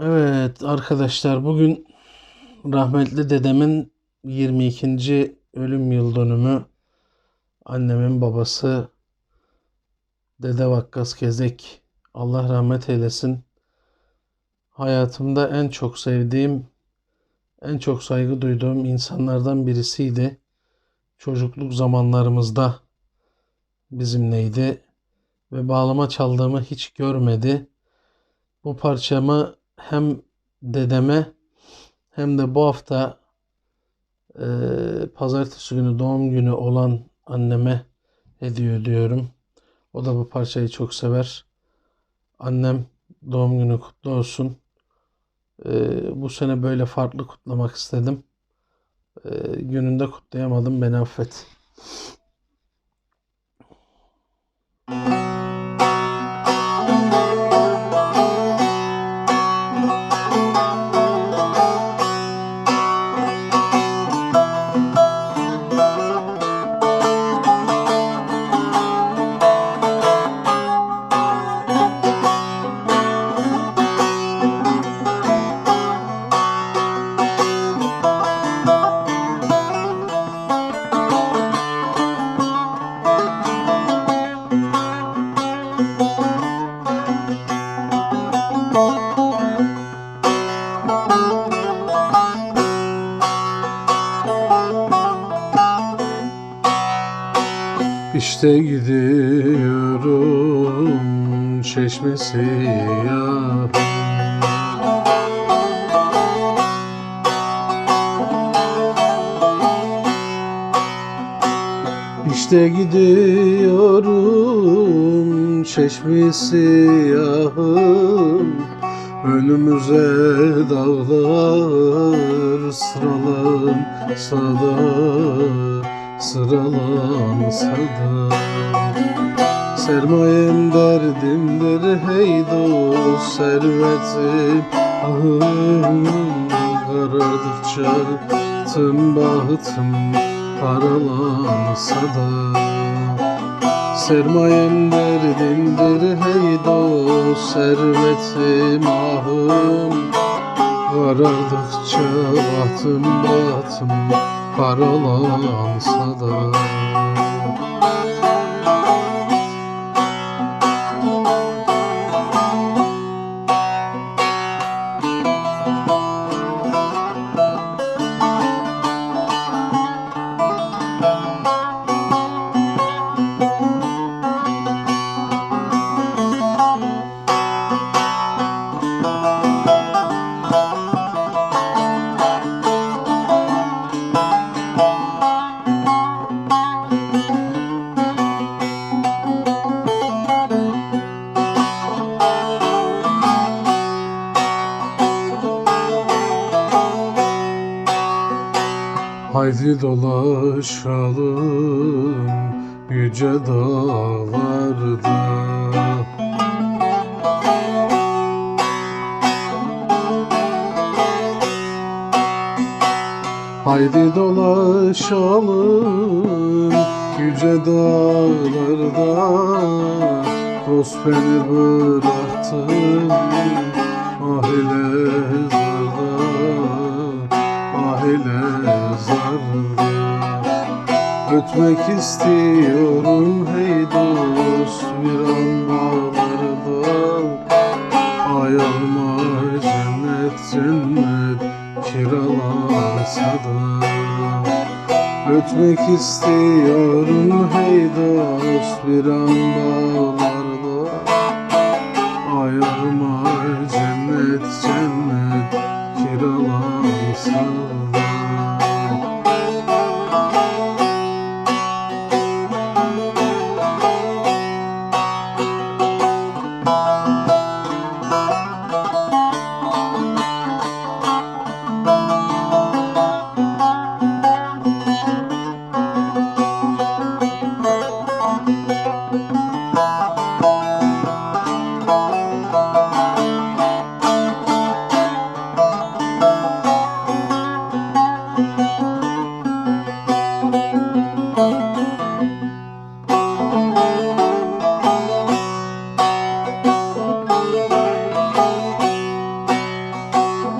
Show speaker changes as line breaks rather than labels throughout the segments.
Evet arkadaşlar bugün rahmetli dedemin 22. ölüm yıl dönümü. Annemin babası Dede Vakkas Gezek. Allah rahmet eylesin. Hayatımda en çok sevdiğim, en çok saygı duyduğum insanlardan birisiydi. Çocukluk zamanlarımızda bizimleydi ve bağlama çaldığımı hiç görmedi. Bu parçamı hem dedeme hem de bu hafta e, pazartesi günü doğum günü olan anneme hediye ediyorum. O da bu parçayı çok sever. Annem doğum günü kutlu olsun. E, bu sene böyle farklı kutlamak istedim. E, gününde kutlayamadım beni affet. İşte gidiyorum çeşmesi ya. İşte gidiyorum çeşmesi yahım Önümüze dağlar sıralansa da Sıralansa da Sermayem derdimdir hey dost servetim ahım Karardıkça tüm bahtım paralansa da Sermayem derdimdir hey dost servetim ahım Karardıkça bahtım bahtım paralansa da Haydi dolaşalım yüce dağlarda. Haydi dolaşalım yüce dağlarda. Dost beni bıraktın ah zarda ile zarda Ötmek istiyorum. Hey dost bir an bağlarda Ayağıma cennet cennet kiralansa da Ötmek istiyorum. Hey dost bir an bağlarda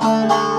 Música